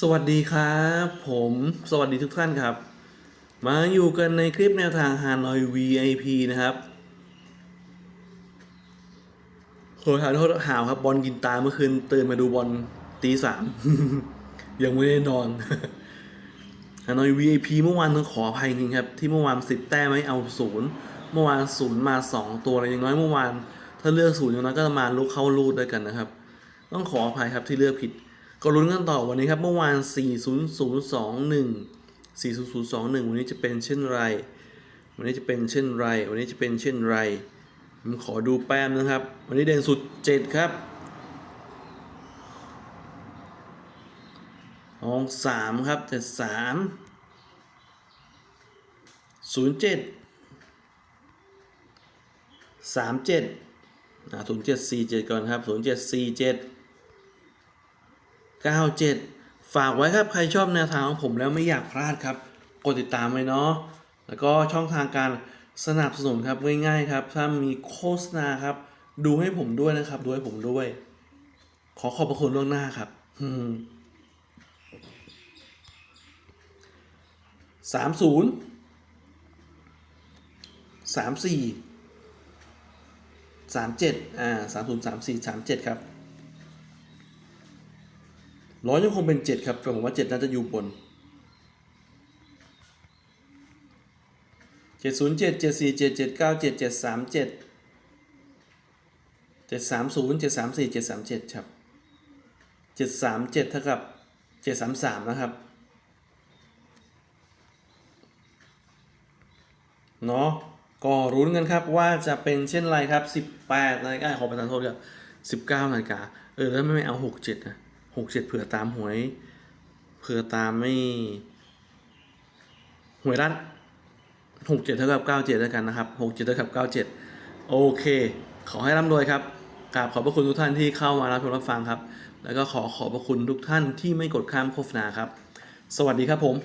สวัสดีครับ ผมสวัสดีทุกท่านครับ มาอยู่กันในคลิปแนวทางฮานอย VIP นะครับโหทาโทษหาวครับบอลกินตาเมื่อคืนตื่นมาดูบอลตีสามยังไม่ได้นอนฮานอย VIP เมื่อวานต้องขออภัยจริงครับ ที่เมื่อวานสิบแต้มไม่เอาศูนย์เมื่อวานศูนย์มาสองตัวอะไรอย่างน้อยเมื่อวาน ถ้าเลือกศูนย์อย่างน้อยก็มาลุกเข้ารูดด้วยกันนะครับ ต้องขออภัยครับที่เลือกผิด ก็ลุ้นกันต่อวันนี้ครับ เมื่อวาน 40021 40021 วันนี้จะเป็นเช่นไร วันนี้จะเป็นเช่นไร วันนี้จะเป็นเช่นไร ผมขอดูแป้มนะครับ วันนี้เด่นสุด 7 ครับอองสามครับเจ็ดสามศูนย์เจ็ดสามเจ็ดศูนย์เจ็ดสี่เจ็ดก่อนครับศูนย์เจ็ดสี่เจ็ด 97 ฝากไว้ครับใครชอบแนวทางของผมแล้วไม่อยากพลาดครับ กดติดตามไว้เนาะแล้วก็ช่องทางการสนับสนุนครับง่ายๆครับ ถ้ามีโฆษณาครับ ดูให้ผมด้วยนะครับ ดูให้ผมด้วย ขอขอบพระคุณล่วงหน้าครับสามศูนย์สามสี่สามเจ็ดอ่าสามศูนย์สามสี่สามเจ็ดครับ ร้อยยังคงเป็นเจ็ดครับแต่ผมว่าเจ็ดน่าจะอยู่บนเจ็ดศูนย์เจ็ดเจ็ดสี่เจ็ดเจ็ดเก้าเจ็ดเจ็ดสามเจ็ดเจ็ดสามศูนย์เจ็ดสามสี่เจ็ดสามเจ็ดครับเจ็ดสามเจ็ดเท่ากับเจ็ดสามสามนะครับเนาะก็รุ้นกันครับว่าจะเป็นเช่นไรครับ 18นาฬิกาขอประทานโทษครับ19นาฬิกาเออแล้วไม่ไม่เอา 67นะ หกเจ็ดเผื่อตามหวย เผื่อตามไม่ หวยรัดหกเจ็ดเท่ากับเก้าเจ็ดแล้วกันนะครับหกเจ็ดเท่ากับเก้าเจ็ดโอเค ขอให้ร่ำรวยครับกราบขอบพระคุณทุกท่านที่เข้ามารับชมรับฟังครับ แล้วก็ขอขอบพระคุณทุกท่านที่ไม่กดข้ามโฆษณาครับ สวัสดีครับผม